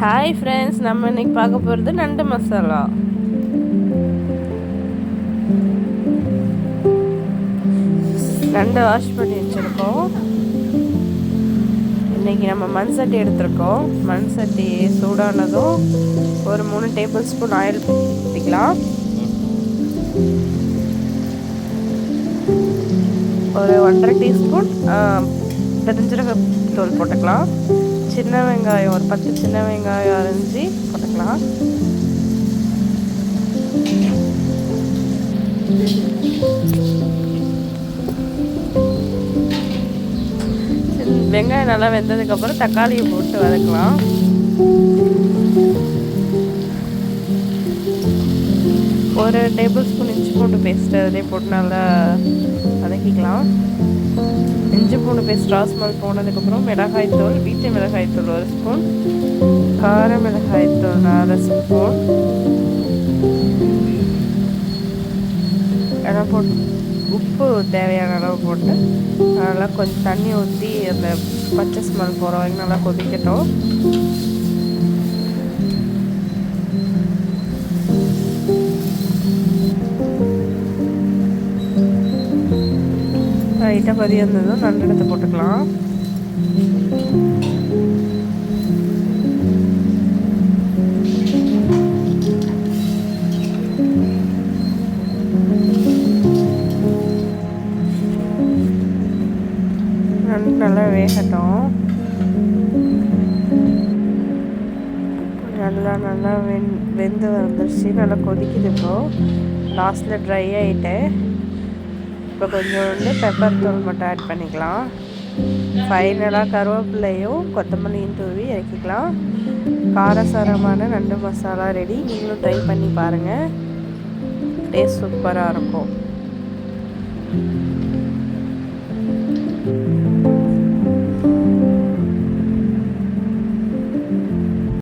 Hi friends நம்ம இன்னைக்கு பார்க்க போகிறது நண்டு மசாலா. நண்டு வாஷ் பண்ணி வச்சுருக்கோம். இன்னைக்கு நம்ம மண் சட்டி எடுத்திருக்கோம். மண் சட்டி சூடானதும் ஒரு மூணு டேபிள் ஸ்பூன் ஆயில் ஊற்றிக்கலாம் ஒரு ஒன்றரை டீஸ்பூன் பெருஞ்சீரக தூள் போட்டுக்கலாம். சின்ன வெங்காயம் ஒரு பத்து சின்ன வெங்காயம் அரைஞ்சி போட்டுக்கலாம். வெங்காயம் நல்லா வெந்ததுக்கப்புறம் தக்காளியை போட்டு வதக்கலாம். ஒரு டேபிள் ஸ்பூன் இஞ்சி பூண்டு பேஸ்ட் அதிலே போட்டு நல்லா வதக்கிக்கலாம். மூணு பேர் பேஸ்ட் ராஸ்மல் போனதுக்கப்புறம் மிளகாய்த்தூள் வீட்டு மிளகாய்த்தூள் ஒரு ஸ்பூன் கார மிளகாய்த்தூள் அரை ஸ்பூன் எல்லாம் போட்டு உப்பு தேவையான அளவு போட்டு நல்லா கொஞ்சம் தண்ணி ஊற்றி அந்த பச்சை ஸ்மெல் போகிற வரைக்கும் நல்லா கொதிக்கட்டும். லைட்டாக கொதி வந்ததும் நண்டெடுத்து போட்டுக்கலாம். நண்டு நல்லா வேகட்டும். நல்லா நல்லா வெந் வெந்து வந்துருச்சு. நல்லா கொதிக்குது இப்போது லாஸ்ட்டில் ட்ரை ஆகிட்டேன் இப்போ கொஞ்சோண்டு பெப்பர் தூள் மட்டும் ஆட் பண்ணிக்கலாம். ஃபைனலாக கருவேப்பிலையும் கொத்தமல்லியும் தூவி இறக்கிக்கலாம். காரசாரமான நண்டு மசாலா ரெடி நீங்களும் ட்ரை பண்ணி பாருங்கள் டேஸ்ட் சூப்பராக இருக்கும்.